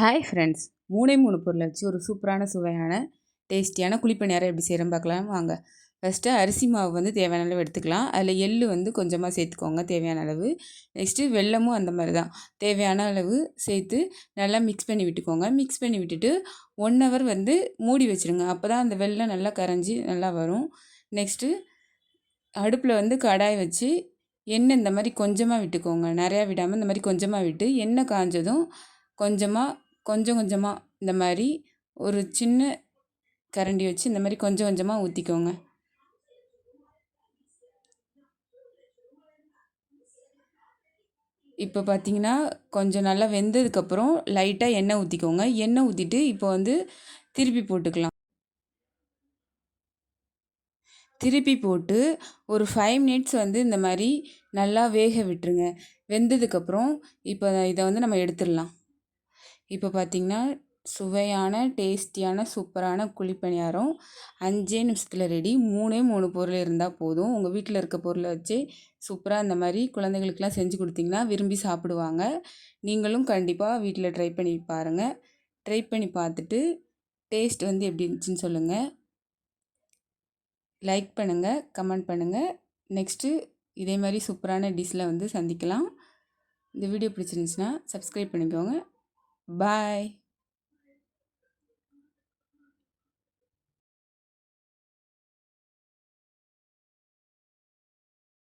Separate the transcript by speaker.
Speaker 1: Hi friends மூணே மூணு பொருளை வச்சு ஒரு சூப்பரான சுவையான டேஸ்டியான குழிப்பணியாரம் எப்படி செய்கிறோம் பார்க்கலாம். வாங்க. ஃபஸ்ட்டு அரிசி மாவு வந்து தேவையான அளவு எடுத்துக்கலாம். அதில் எள்ளு வந்து கொஞ்சமாக சேர்த்துக்கோங்க தேவையான அளவு. நெக்ஸ்ட்டு வெல்லமும் அந்த மாதிரி தான். தேவையான அளவு சேர்த்து நல்லா மிக்ஸ் பண்ணி விட்டுக்கோங்க. மிக்ஸ் பண்ணி விட்டுட்டு ஒன் ஹவர் வந்து மூடி வச்சுருங்க. அப்போ தான் அந்த வெல்லம் நல்லா கரைஞ்சி நல்லா வரும். நெக்ஸ்ட்டு அடுப்பில் வந்து கடாய் வச்சு எண்ணெய் இந்த மாதிரி கொஞ்சமாக விட்டுக்கோங்க. நிறையா விடாமல் இந்த மாதிரி கொஞ்சமாக விட்டு எண்ணெய் காஞ்சதும் கொஞ்சமாக கொஞ்சம் கொஞ்சமாக இந்த மாதிரி ஒரு சின்ன கரண்டி வச்சு இந்த மாதிரி கொஞ்சம் கொஞ்சமாக ஊற்றிக்கோங்க இப்போ பார்த்தீங்கன்னா கொஞ்சம் நல்லா வெந்ததுக்கப்புறம் லைட்டாக எண்ணெய் ஊற்றிக்கோங்க எண்ணெய் ஊற்றிட்டு இப்போ வந்து திருப்பி போட்டுக்கலாம். திருப்பி போட்டு ஒரு ஃபைவ் மினிட்ஸ் வந்து இந்த மாதிரி நல்லா வேக விட்டுருங்க. வெந்ததுக்கப்புறம் இப்போ இதை வந்து நம்ம எடுத்துடலாம். இப்போ பார்த்திங்கன்னா சுவையான டேஸ்டியான சூப்பரான குழிப்பணியாரம் அஞ்சே நிமிஷத்தில் ரெடி மூணே மூணு பொருள் இருந்தால் போதும். உங்கள் வீட்டில் இருக்க பொருளை வச்சு சூப்பராக இந்த மாதிரி குழந்தைகளுக்கெலாம் செஞ்சு கொடுத்தீங்கன்னா விரும்பி சாப்பிடுவாங்க. நீங்களும் கண்டிப்பாக வீட்டில் ட்ரை பண்ணி பாருங்கள் ட்ரை பண்ணி பார்த்துட்டு டேஸ்ட் வந்து எப்படி இருந்துச்சுன்னு சொல்லுங்கள் லைக் பண்ணுங்கள் கமெண்ட் பண்ணுங்கள் நெக்ஸ்ட்டு இதே மாதிரி சூப்பரான டிஷ்ஷில் வந்து சந்திக்கலாம். இந்த வீடியோ பிடிச்சிருந்துச்சுன்னா சப்ஸ்கிரைப் பண்ணிக்கோங்க. Bye.